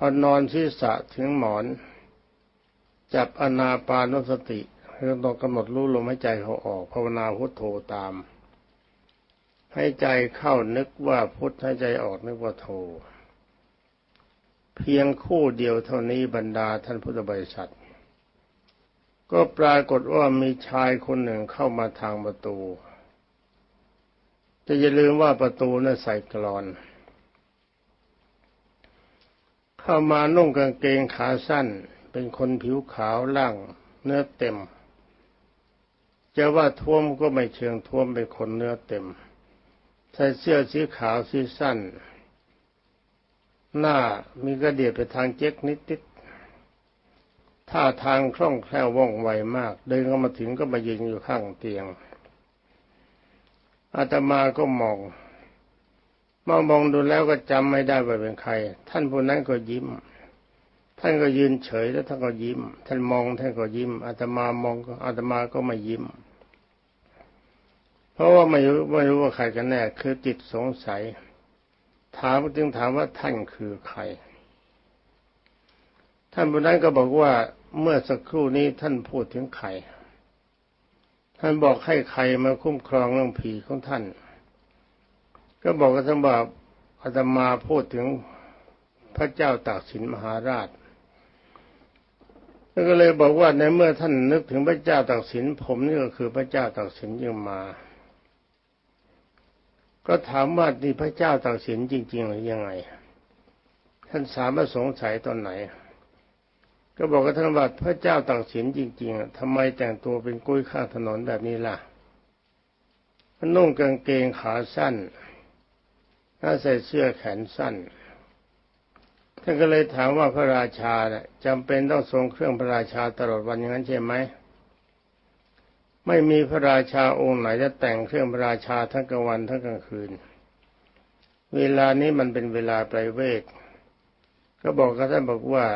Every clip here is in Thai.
พอนอนศีรษะถึงหมอน จับอนาปานสติคือต้องกำหนดรู้ลมหายใจเขาออกภาวนาพุทโธตาม ให้ใจเข้านึกว่าพุทธให้ใจออกนึกว่าโธเพียงคู่เดียวเท่านี้บรรดาท่านพุทธบริษัท ก็ปรากฏว่ามีชายคนหนึ่งเข้ามาทางประตู จะอย่าลืมว่าประตูนั้นใส่กรอน เข้ามานุ่งกางเกงขาสั้น เป็นคนผิวขาวล่างเนื้อเต็ม จะว่าท่วมก็ไม่เชิงท่วมเป็นคนเนื้อเต็ม ใส่เสื้อสีขาวสีสั้น หน้ามีกระเดียดไปทางเจ๊กนิดนิดท่าทางคล่องแคล่วว่องไวมาก เดินเข้ามาถึงก็มายืนอยู่ข้างเตียงอาตมาก็มอง มองมองดูแล้วก็จำไม่ได้ว่าเป็นใคร ท่านผู้นั้นก็ยิ้ม ท่านก็ยืนเฉยแล้วท่านก็ยิ้ม ท่านมองท่านก็ยิ้มอาตมามองก็อาตมาก็ไม่ยิ้ม เพราะว่าไม่รู้ไม่รู้ว่าใครกันแน่คือจิตสงสัย ถามจึงถามว่าท่านคือใคร ท่านผู้นั้นก็บอกว่าเมื่อสักครู่นี้ท่านพูดถึงใครท่านบอกให้ใครมาคุ้มครองเรื่องผีของท่าน ก็บอกกับท่านว่าอาตมาพูดถึงพระเจ้าตากสินมหาราชแล้วก็เลยบอกว่าในเมื่อท่านนึกถึงพระเจ้าตากสินผมนี่ก็คือพระเจ้าตากสินยังมา ก็ถามว่านี่พระเจ้าตากสินจริง ๆ หรือยังไง ท่านสามารถสงสัยตอนไหน ก็บอกกับท่านว่าพระเจ้าตักสินจริงๆทำไมแต่งตัวเป็นกุ้ยข้างถนนแบบนี้ล่ะนุ่งกางเกงขาสั้น ถ้าใส่เสื้อแขนสั้นท่านก็เลยถามว่าพระราชาเนี่ยจำเป็นต้องทรงเครื่องพระราชาตลอดวันอย่างนั้นใช่ไหมไม่มีพระราชาองค์ไหนจะแต่งเครื่องพระราชาทั้งกลางวันทั้งกลางคืน เวลานี้มันเป็นเวลาไพรเวทก็บอกกับท่านบอกว่า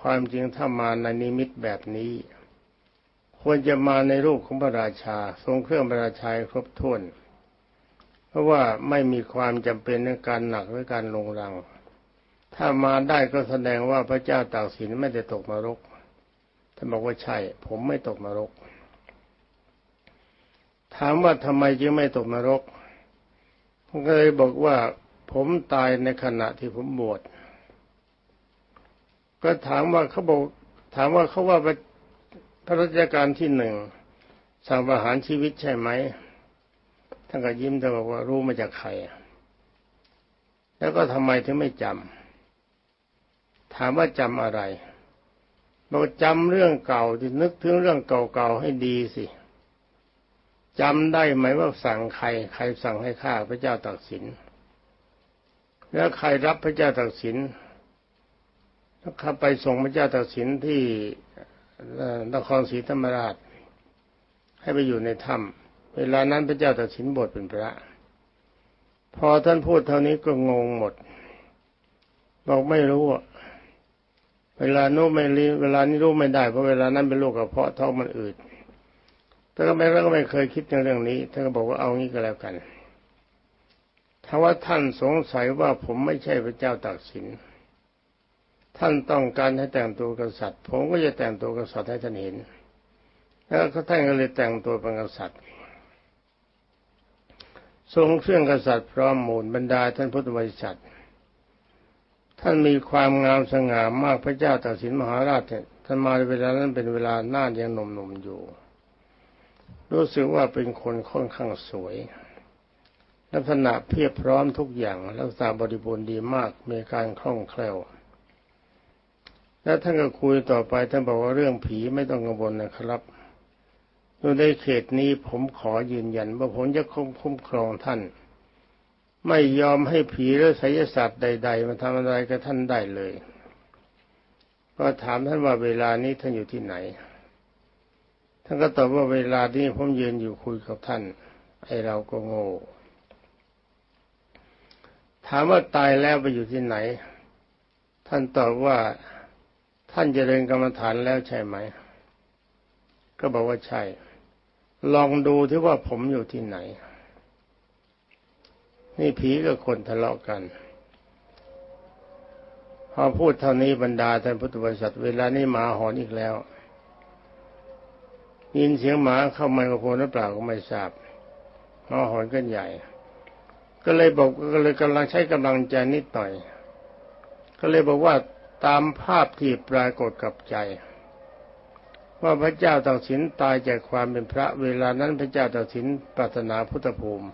ความจริงถ้ามาในนิมิตแบบนี้ ควรจะมาในรูปของพระราชา ทรงเครื่องพระราชาครบถ้วน ราะว่าไม่มีความจำเป็นในการหนักหรือการลงรัง ถ้ามาได้ก็แสดงว่าพระเจ้าตากสินไม่ได้ตกนรก ท่านบอกว่าใช่ ผมไม่ตกนรก ถามว่าทำไมจึงไม่ตกนรกผมก็เลยบอกว่า ผมตายในขณะที่ผมบวช ก็ถามว่าเขาบอก ถามว่าเขาว่าพระราชการที่หนึ่งสั่งประหารชีวิตใช่ไหมานก็ยิ้มแต่บอกว่ารู้มาจากใคร แล้วก็ทำไมถึงไม่จำถามว่าจำอะไรบอกจำเรื่องเก่าที่นึกถึงเรื่องเก่าๆให้ดีสิจำได้ไหมว่าสั่งใคร ใครสั่งให้ฆ่าพระเจ้าตากสิน แล้วใครรับพระเจ้าตากสิน แล้วข้าไปส่งพระเจ้าตากสินที่นครศรีธรรมราช ให้ไปอยู่ในถ้ำ เวลานั้นพระเจ้าตากสินบทเป็นพระ พอท่านพูดเท่านี้ก็งงหมด บอกไม่รู้อะเวลาโน้ไม่รีเวลานี้รู้ไม่ได้เพราะเวลานั้นเป็นโรคกระเพาะท้องมันอืดแต่ก็ไม่ก็ไม่เคยคิดในเรื่องนี้ท่านก็บอกว่าเอางี้ก็แล้วกัน ถ้าว่าท่านสงสัยว่าผมไม่ใช่พระเจ้าตากสิน ท่านต้องการให้แต่งตัวกษัตริย์ ผมก็จะแต่งตัวกษัตริย์ให้ท่านเห็น แล้วก็ท่านก็เลยแต่งตัวเป็นกษัตริย์ ทรงเครื่องกษัตริย์พร้อมมูลบรรดาท่านพุทธบริษัท ท่านมีความงามสง่ามากพระเจ้าตากสินมหาราชท่านมาในเวลานั้นเป็นเวลาหน้ายังหนุ่มๆอยู่ รู้สึกว่าเป็นคนค่อนข้างสวย ลักษณะเพียบพร้อมทุกอย่างลักษณะบริบูรณ์ดีมากมีการคล่องแคล่ว แล้วท่านก็คุยต่อไปท่านบอกว่าเรื่องผีไม่ต้องกังวลนะครับ อยู่ในเขตนี้ผมขอยืนยันว่าผมจะคุ้มครองท่าน ไม่ยอมให้ผีหรือไสยศาสตร์ใด ๆ มาทำอะไรกับท่านได้เลย ก็ถามท่านว่าเวลานี้ท่านอยู่ที่ไหน ท่านก็ตอบว่าเวลานี้ผมยืนอยู่คุยกับท่าน ไอ้เราก็โง่ถามว่าตายแล้วไปอยู่ที่ไหน ท่านตอบว่าท่านเจริญกรรมฐานแล้วใช่ไหม ก็บอกว่าใช่ ลองดูที่ว่าผมอยู่ที่ไหน นี่ผีกับคนทะเลาะกัน พอพูดเท่านี้บรรดาท่านพุทธบริษัทเวลานี้หมาหอนอีกแล้ว ยินเสียงหมาเข้าไมโครโฟนหรือเปล่าก็ไม่ทราบหมาหอนกันใหญ่ ก็เลยบอกก็เลยกำลังใช้กำลังใจนิดหน่อย ก็เลยบอกว่าตามภาพที่ปรากฏกับใจ ว่าพระเจ้าตากสินตายจากความเป็นพระ เวลานั้นพระเจ้าตากสินปรารถนาพุทธภูมิ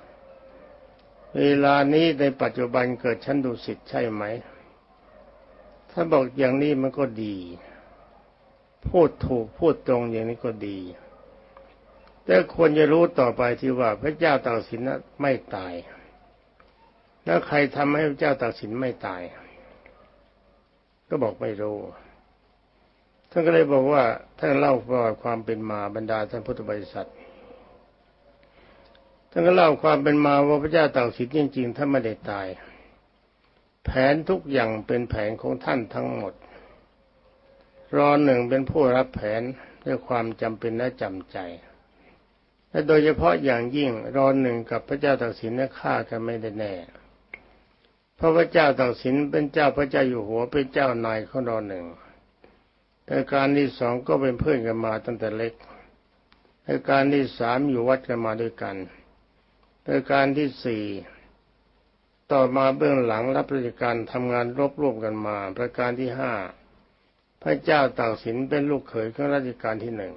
เวลานี้ในปัจจุบันเกิดชั้นดุสิตใช่ไหมถ้าบอกอย่างนี้มันก็ดี พูดถูกพูดตรงอย่างนี้ก็ดี แต่ควรจะรู้ต่อไปที่ว่าพระเจ้าตากสินนั้นไม่ตาย แล้วใครทำให้พระเจ้าตากสินไม่ตาย ก็บอกไม่รู้ ท่านก็เลยบอกว่าท่านเล่าประวัติความเป็นมาบรรดาท่านพุทธบริษัทท่านก็เล่าความเป็นมาว่าพระเจ้าตากสินจริงๆท่านไม่ได้ตาย แผนทุกอย่างเป็นแผนของท่านทั้งหมด รอหนึ่งเป็นผู้รับแผนด้วยความจำเป็นและจำใจ และโดยเฉพาะอย่างยิ่งรอหนึ่งกับพระเจ้าตากสินเนี่ยฆ่ากันไม่ได้แน่เพราะพระเจ้าตากสินเป็นเจ้าพระเจ้าอยู่หัวเป็นเจ้านายของรอหนึ่ง แต่การที่สองก็เป็นเพื่อนกันมาตั้งแต่เล็กแต่การที่สามอยู่วัดกันมาด้วยกันแต่การที่สี่ต่อมาเบื้องหลังรับราชการทำงานรบร่วมกันมา ประการที่ห้าพระเจ้าตากสินเป็นลูกเขยของราชการที่หนึ่ง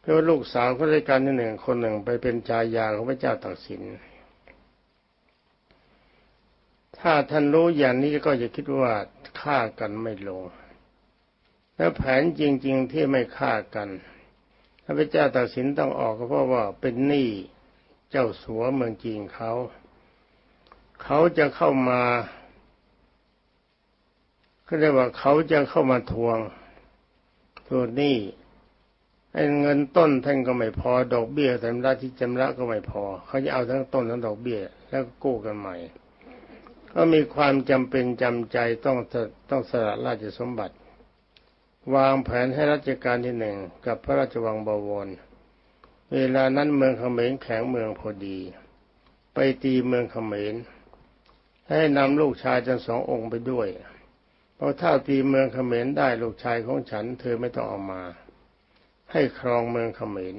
เพราะลูกสาวของราชการที่หนึ่งคนหนึ่งไปเป็นชายาของพระเจ้าตากสิน ถ้าท่านรู้อย่างนี้ก็จะคิดว่าฆ่ากันไม่ลง แล้วแผนจริง ๆ ที่ไม่ฆ่ากันพระเจ้าตากสินต้องออกก็เพราะว่าเป็นหนี้เจ้าสัวเมืองจีนเขา เขาจะเข้ามาก็เรียกว่าเขาจะเข้ามาทวงตัวนี้ไอ้เงินต้นท่านก็ไม่พอ ดอกเบี้ยแต่ละที่จำระก็ไม่พอ เขาจะเอาทั้งต้นทั้งดอกเบี้ย แล้วก็กู้กันใหม่ ก็มีความจำเป็นจำใจต้องต้องสละราชสมบัติ วางแผนให้รัชกาลที่หนึ่งกับพระราชวังบวร เวลานั้นเมืองเขมรแข็งเมืองพอดี ไปตีเมืองเขมร ให้นำลูกชายทั้งสององค์ไปด้วยเพราะถ้าตีเมืองเขมรได้ลูกชายของฉัน เธอไม่ต้องเอามา ให้ครองเมืองเขมร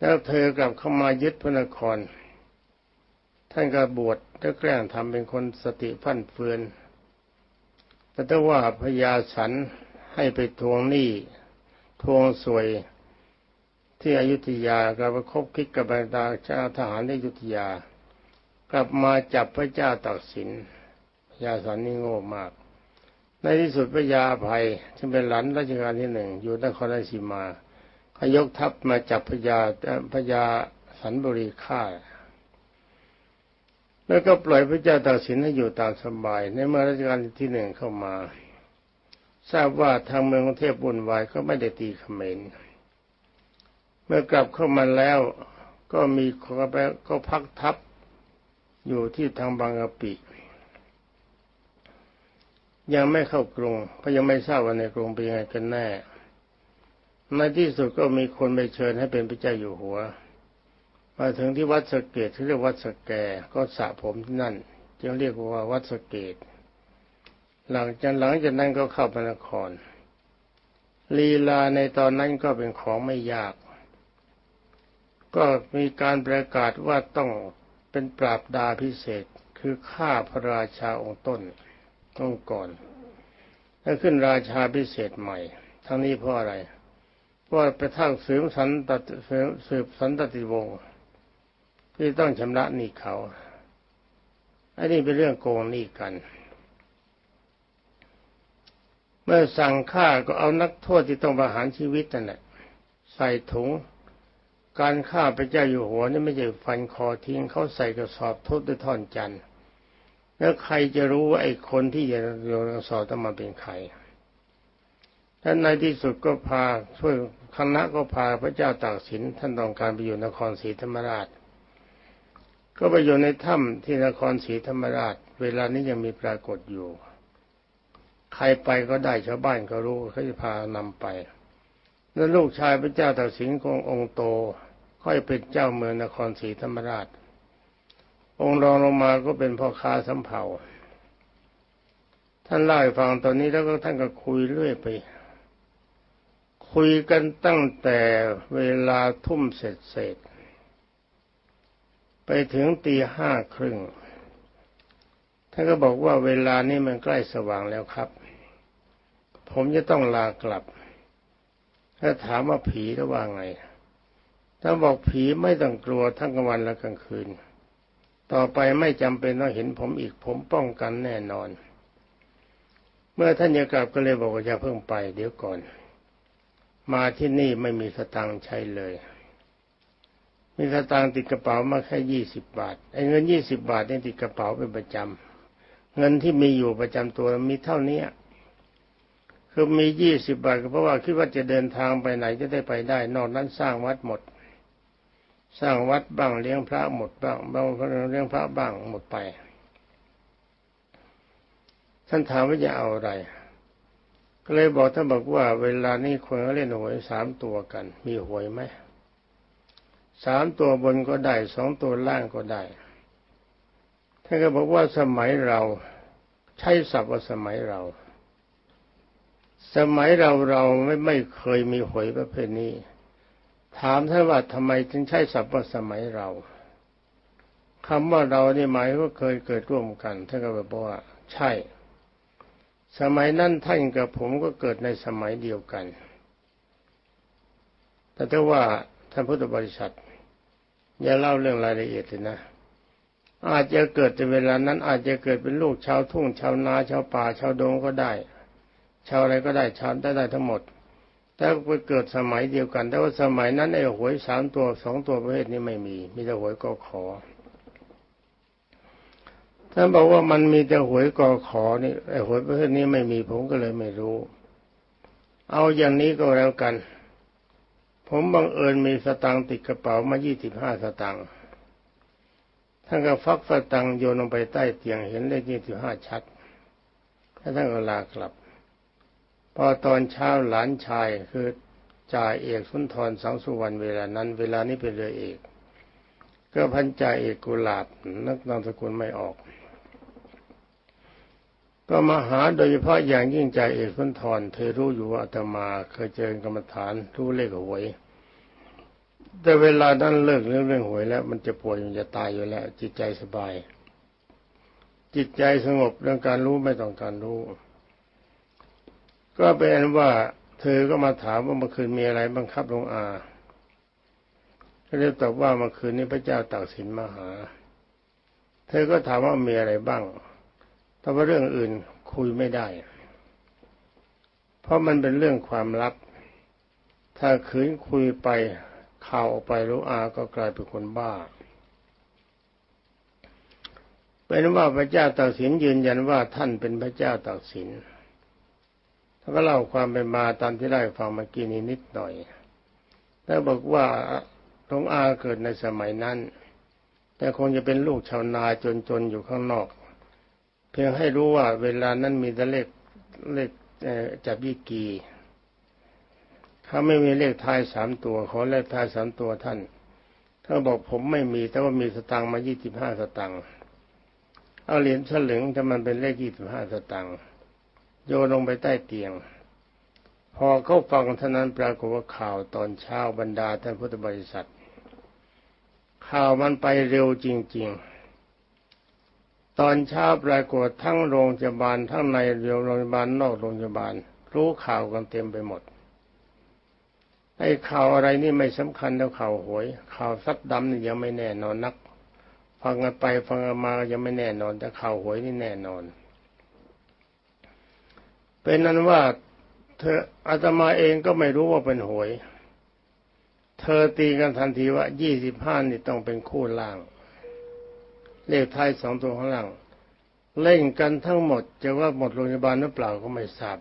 แล้วเธอกลับเข้ามายึดพระนคร ท่านก็บวชแล้วแกล้งทำเป็นคนสติพันเฟือนแต่ถ้าว่าพญาสัน ให้ไปทวงหนี้ทวงสวยที่อยุธยากลับคบคิดกับบรรดาเจ้าทหารในอยุธยา กลับมาจับพระเจ้าตักสินพญาสันนี่โง่มาก ในที่สุดพระยาภัยซึ่งเป็นหลานรัชกาลที่หนึ่งอยู่นครราชสีมาขยกทัพมาจับพญาพญาสันบุรีฆ่า แล้วก็ปล่อยพระเจ้าตากสินให้อยู่ตามสบาย ในเมื่อรัชกาลที่หนึ่งเข้ามา ทราบว่าทางเมืองกรุงเทพบุญวายก็ไม่ได้ตีเขมรเมื่อกลับเข้ามาแล้วก็มีก็พักทัพอยู่ที่ทางบางกะปิยังไม่เข้ากรุงเพราะยังไม่ทราบว่าในกรุงเป็นยังไงกันแน่ ในที่สุดก็มีคนไปเชิญให้เป็นพระเจ้าอยู่หัว มาถึงที่วัดสเกตที่เรียกวัดสแกก็สระผมที่นั่น จึงเรียกว่าวัดสเกต หลังจากหลังจากนั้นก็เข้าพระนคร ลีลาในตอนนั้นก็เป็นของไม่ยาก ก็มีการประกาศว่าต้องเป็นปราบดาพิเศษคือฆ่าพระราชาองค์ต้นต้องก่อนแล้วขึ้นราชาพิเศษใหม่ ทั้งนี้เพราะอะไรเพราะไปทั้งสืบสันตสืบสันตติวงศ์ที่ต้องชำระหนี้เขาอันนี้เป็นเรื่องโกงหนี้กัน มื่อสั่งฆ่าก็เอานักโทษที่ต้องประหารชีวิตนั่นแหละใส่ถุง การฆ่าพระเจ้าอยู่หัวนี่ไม่ใช่ฟันคอทิ้งเขาใส่กระสอบทุบด้วยท่อนจันทร์แล้วใครจะรู้ว่าไอ้คนที่จะโยนสอบต้องมาเป็นใครท่านในที่สุดก็พาช่วยคณะก็พาพระเจ้าตากสินท่านต้องการไปอยู่นครศรีธรรมราช ก็ไปอยู่ในถ้ำที่นครศรีธรรมราช เวลานี้ยังมีปรากฏอยู่ ใครไปก็ได้ชาวบ้านก็รู้เขาจะพานำไป แล้วลูกชายพระเจ้าตากสินคงองค์โต ค่อยเป็นเจ้าเมืองนครศรีธรรมราช องค์รองลงมาก็เป็นพ่อค้าสำเภาท่านเล่าให้ฟังตอนนี้แล้วก็ท่านก็คุยเรื่อยไป คุยกันตั้งแต่เวลาทุ่มเสร็จเสร็จไปถึงตีห้าครึ่งท่านก็บอกว่าเวลานี้มันใกล้สว่างแล้วครับ ผมจะต้องลากลับ ถ้าถามว่าผีจะว่าไง ถ้าบอกผีไม่ต้องกลัวทั้งกลางวันและกลางคืน ต่อไปไม่จำเป็นต้องเห็นผมอีกผมป้องกันแน่นอน เมื่อท่านจะกลับก็เลยบอกว่าจะเพิ่งไป เดี๋ยวก่อน มาที่นี่ไม่มีสตังค์ใช้เลย มีสตางค์ติดกระเป๋ามาแค่ยี่สิบบาท ไอ้เงินยี่สิบบาทนี่ติดกระเป๋าเป็นประจำเงินที่มีอยู่ประจำตัวมีเท่านี้ คือมียี่สิบบาทก็เพราะว่าคิดว่าจะเดินทางไปไหนจะได้ไปได้ นอกนั้นสร้างวัดหมด สร้างวัดบ้างเลี้ยงพระหมดบ้างบางเลี้ยงพระบ้างหมดไป ท่านถามว่าจะเอาอะไร ก็เลยบอกท่านบอกว่า เวลานี้คนเขาเล่นหวยสามตัวกัน มีหวยไหมสามตัวบนก็ได้สองตัวล่างก็ได้ท่านก็บอกว่าสมัยเรา ใช้ศัพท์ว่าสมัยเรา สมัยเราเราไม่ไม่เคยมีหวยประเภทนี้ ถามท่านว่าทำไมถึงใช้ศัพท์ว่าสมัยเราคำว่าเรานี่หมายว่าเคยเกิดร่วมกันท่านก็บอกว่า ใช่ สมัยนั้นท่านกับผมก็เกิดในสมัยเดียวกัน แต่ถ้าว่าท่านพุทธบริษัทอย่าเล่าเรื่องรายละเอียดเลยนะ อาจจะเกิดในเวลานั้น อาจจะเกิดเป็นลูกชาวทุ่งชาวนาชาวป่าชาวดงก็ได้ ชาวอะไรก็ได้ชาวได้ได้ทั้งหมดแต่ไปเกิดสมัยเดียวกัน แต่ว่าสมัยนั้นไอ้หวยสามตัวสองตัวประเภทนี้ไม่มี มีแต่หวยกอขอท่านบอกว่ามันมีแต่หวยกอขอนี่ไอ้หวยประเภทนี้ไม่มีผมก็เลยไม่รู้ เอาอย่างนี้ก็แล้วกัน ผมบังเอิญมีสตังค์ติดกระเป๋ามายี่สิบห้าสตังค์ท่านก็ฟักสตังค์โยนลงไปใต้เตียงเห็นเลขยี่สิบห้าชัดแล้วท่านก็ลากลับ อตอนเช้าหลานชายคือจ่าเอกสุนทรสังสุวรรณเวลานั้น เวลานี้เป็นเรือเอก ก็พันจ่าเอกกุหลาบนักนามสกุลไม่ออก ก็มาหาโดยเฉพาะอย่างยิ่งใจเอกสุนทรเธอรู้อยู่ว่าอาตมาเคยเจอกรรมฐานรู้เลขหวย แต่เวลานั้นเลิกเรื่องเรื่องหวยแล้ว มันจะป่วยมันจะตายอยู่แล้ว จิตใจสบาย จิตใจสงบเรื่องการรู้ไม่ต้องการรู้ ก็เป็นว่าเธอก็มาถามว่าเมื่อคืนมีอะไรบังคับลงอาก็เลยตอบว่าเมื่อคืนนี้พระเจ้าตากสินมาหา เธอก็ถามว่ามีอะไรบ้าง แต่ว่าเรื่องอื่นคุยไม่ได้ เพราะมันเป็นเรื่องความลับ ถ้าคืนคุยไปข่าวออกไปรู้อาก็กลายเป็นคนบ้าเป็นว่าพระเจ้าตากสินยืนยันว่าท่านเป็นพระเจ้าตากสิน ท่านก็เล่าความเป็นมาตามที่ได้ฟังเมื่อกี้นี้นิดหน่อยแล้วบอกว่าหลวงอาเกิดในสมัยนั้น แต่คงจะเป็นลูกชาวนาจนๆอยู่ข้างนอก เพียงให้รู้ว่าเวลานั้นมีแต่เลขเลขจับยี่กีถ้าไม่มีเลขท้ายสามตัวขอเลขท้ายสามตัวท่านถ้าบอกผมไม่มีแต่ว่ามีสตังค์มายี่สิบห้าสตังค์เอาเหรียญฉลึงถ้ามันเป็นเลขยี่สิบห้าสตังค์ โยนลงไปใต้เตียง พอเขาฟังเท่านั้นปรากฏว่าข่าวตอนเช้าบรรดาท่านพุทธบริษัท ข่าวมันไปเร็วจริง ๆ ตอนเช้าปรากฏทั้งโรงพยาบาลทั้งในโรงพยาบาลนอกโรงพยาบาล รู้ข่าวกันเต็มไปหมดไอ้ข่าวอะไรนี่ไม่สำคัญเท่าข่าวหวยข่าวซัดดำนี่ยังไม่แน่นอนนัก ฟังกันไปฟังกันมายังไม่แน่นอน แต่ข่าวหวยนี่แน่นอน เป็นนั้นว่าเธออาตมาเองก็ไม่รู้ว่าเป็นหวย เธอตีกันทันทีว่ายี่สิบห้านี่ต้องเป็นคู่ล่าง เลขท้ายสองตัวข้างล่าง เล่นกันทั้งหมด จะว่าหมดโรงพยาบาลหรือเปล่าก็ไม่ทราบ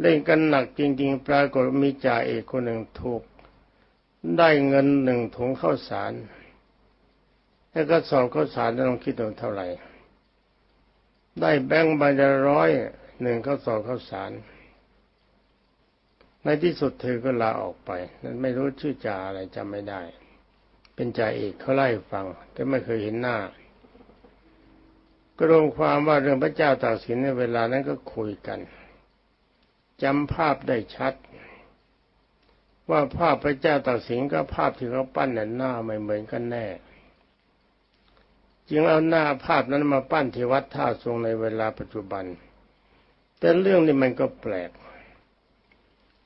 เล่นกันหนักจริง ๆ ปรากฏมีจ่าเอกคนหนึ่งถูก ได้เงินหนึ่งถุงข้าวสาร แล้วก็สอบข้าวสารลองคิดดูเท่าไหร่ ได้แบงค์ใบละร้อยหนึ่งข้าสอบข้าวสาร ในที่สุดเธอก็ลาออกไป นั้นไม่รู้ชื่อจ่าอะไรจำไม่ได้ เป็นจ่าเอกเขาไล่ฟัง แต่ไม่เคยเห็นหน้า ก็รวมความว่าเรื่องพระเจ้าตากสินในเวลานั้นก็คุยกันจำภาพได้ชัด ว่าภาพพระเจ้าตากสินกับภาพที่เขาปั้นน่ะหน้าไม่เหมือนกันแน่ จึงเอาหน้าภาพนั้นมาปั้นที่วัดท่าทรงในเวลาปัจจุบัน แต่เรื่องนี้มันก็แปลก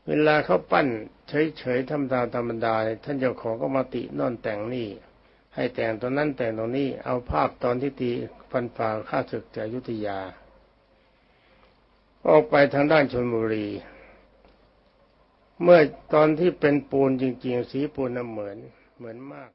เวลาเขาปั้นเฉยๆธรรมดาธรรมดายท่านเจ้าของก็มาตินอนแต่งนี่ ให้แต่งตรงนั้นแต่งตรงนี้ เอาภาพตอนที่ตีฟันฝ่าข้าศึกจากอยุธยา ออกไปทางด้านชนบุรี เมื่อตอนที่เป็นปูนจริง ๆ สีปูนน่ะเหมือนเหมือนมาก